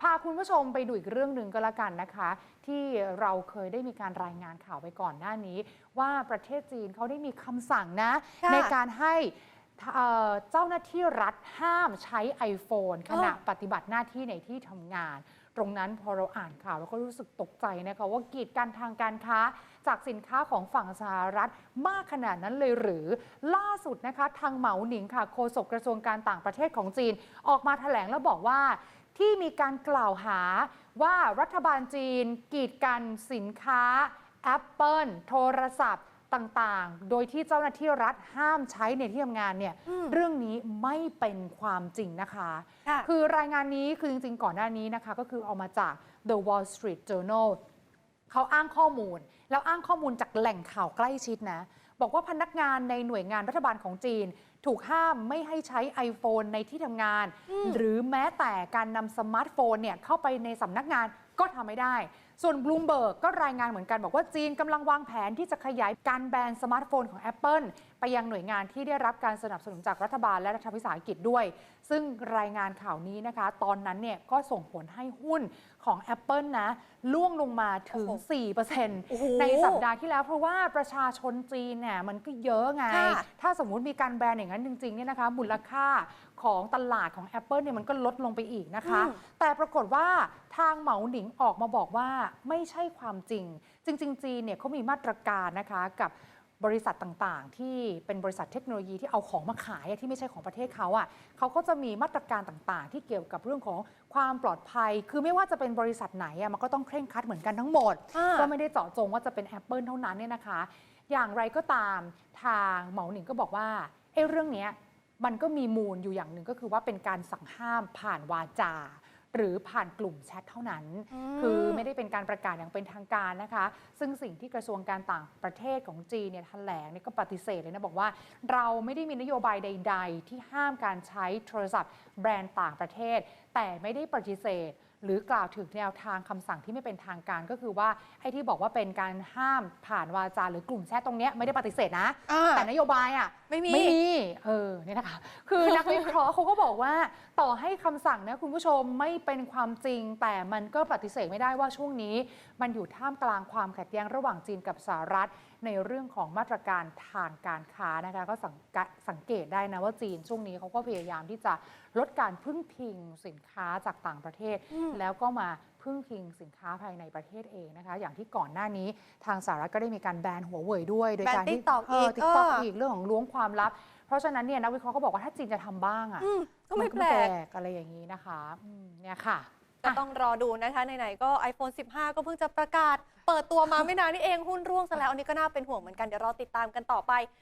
พาคุณผู้ชมไปดูอีกเรื่องหนึ่งก็แล้วกันนะคะ ที่เราเคยได้มีการรายงานข่าวไปก่อนหน้านี้ ว่าประเทศจีนเขาได้มีคำสั่งนะ ค่ะในการให้เอ่อเจ้าหน้าที่รัฐห้ามใช้ iPhone ขณะปฏิบัติหน้าที่ในที่ทำงาน ตรงนั้นพอเราอ่านข่าวเราก็รู้สึกตกใจนะคะว่ากีดกันทางการค้า จากสินค้าของฝั่งสหรัฐมากขนาดนั้นเลยหรือ ล่าสุดนะคะ ทางเหมาหนิงค่ะโฆษกกระทรวงการต่างประเทศของจีน ออกมาแถลงแล้วบอกว่า ที่มีการกล่าวหาว่ารัฐบาลจีน กีดกันสินค้า Apple โทรศัพท์ต่างๆ โดยที่เจ้าหน้าที่รัฐห้ามใช้ในที่ทำงานเนี่ยอืมเรื่องนี้ไม่เป็นความจริงนะคะค่ะคือรายงานนี้คือจริงๆ ก่อนหน้านี้นะคะ ก็คือเอามาจาก The Wall Street Journal เขาอ้างข้อมูล แล้วอ้างข้อมูลจากแหล่งข่าวใกล้ชิดนะ บอกว่าพนักงานในหน่วยงานรัฐบาลของจีน ถูกห้ามไม่ให้ใช้ iPhone ในที่ทำงานอืมหรือแม้แต่การนำสมาร์ทโฟนเนี่ยเข้าไปในสำนักงานก็ทำไม่ได้ ส่วนบลูมเบิร์กก็รายงานเหมือนกันบอกว่าจีนกำลังวางแผนที่จะขยายการแบนสมาร์ทโฟนของ Apple ไปยังหน่วยงานที่ได้รับการสนับสนุนจากรัฐบาลและรัฐวิสาหกิจด้วย ซึ่งรายงานข่าวนี้นะคะ ตอนนั้นเนี่ยก็ส่งผลให้หุ้นของ Apple นะล่วงลงมาถึงโอ้โหโอ้โห4%ในสัปดาห์ที่แล้วเพราะว่าประชาชนจีนเนี่ยมันก็เยอะไงค่ะถ้าสมมุติมีการแบนอย่างนั้นจริงๆเนี่ยนะคะมูลค่าของตลาดของ Apple เนี่ยมันก็ลดลงไปอีกนะคะอืมแต่ปรากฏว่าทางเหมาหนิงออกมาบอกว่าไม่ใช่ความจริง จริงๆจีนเนี่ยเขามีมาตรการนะคะกับบริษัทต่างๆ ที่เป็นบริษัทเทคโนโลยีที่เอาของมาขายอะที่ไม่ใช่ของประเทศเขาอะเขาก็จะมีมาตรการต่างๆ ที่เกี่ยวกับเรื่องของความปลอดภัย คือไม่ว่าจะเป็นบริษัทไหนอะมันก็ต้องเคร่งครัดเหมือนกันทั้งหมดอ่าก็ไม่ได้เจาะจงว่าจะเป็น Apple เท่านั้นเนี่ยนะคะ อย่างไรก็ตามทางเหมาหนิงก็บอกว่า ไอ้เรื่องเนี้ยมันก็มีมูลอยู่อย่างหนึ่งก็คือว่าเป็นการสั่งห้ามผ่านวาจา หรือผ่านกลุ่มแชทเท่านั้นอืมคือไม่ได้เป็นการประกาศอย่างเป็นทางการนะคะ ซึ่งสิ่งที่กระทรวงการต่างประเทศของจีนเนี่ยแถลงเนี่ยก็ปฏิเสธเลยนะ บอกว่าเราไม่ได้มีนโยบายใด ๆ ที่ห้ามการใช้โทรศัพท์แบรนด์ต่างประเทศ แต่ไม่ได้ปฏิเสธ หรือกล่าวถึงแนวทางคำสั่งที่ไม่เป็นทางการก็คือว่าไอ้ที่บอกว่าเป็นการห้ามผ่านวาจาหรือกลุ่มแชทตรงเนี้ยไม่ได้ปฏิเสธนะ อ่า แต่นโยบายอะ ไม่มี ไม่มี เออ เนี่ยนะคะ คือนักวิเคราะห์เขาก็บอกว่า ต่อให้คำสั่งนะคุณผู้ชมไม่เป็นความจริง แต่มันก็ปฏิเสธไม่ได้ว่าช่วงนี้ มันอยู่ท่ามกลางความขัดแย้งระหว่างจีนกับสหรัฐ ในเรื่องของมาตรการทางการค้านะคะ ก็สังกะสังเกตได้นะว่าจีนช่วงนี้เขาก็พยายามที่จะลดการพึ่งพิงสินค้าจากต่างประเทศ อืมแล้วก็มาพึ่งพิงสินค้าภายในประเทศเองนะคะ อย่างที่ก่อนหน้านี้ทางสหรัฐก็ได้มีการแบนหัวเว่ยด้วย โดยการที่แบน TikTok อีกติ๊กต็อกเอออีอีกเรื่องของล้วงความลับ เพราะฉะนั้นเนี่ยนักวิเคราะห์ก็บอกว่าถ้าจีนจะทำบ้างอะอืมก็ไม่นแปลกอะไรอย่างนี้นะคะอืมเนี่ยค่ะก็ต้องรอดูนะคะไหนๆก็ iPhone 15 ก็เพิ่งจะประกาศ เปิดตัวมาไม่นานนี่เองหุ้นร่วงซะแล้ว อันนี้ก็น่าเป็นห่วงเหมือนกัน เดี๋ยวรอติดตามกันต่อไป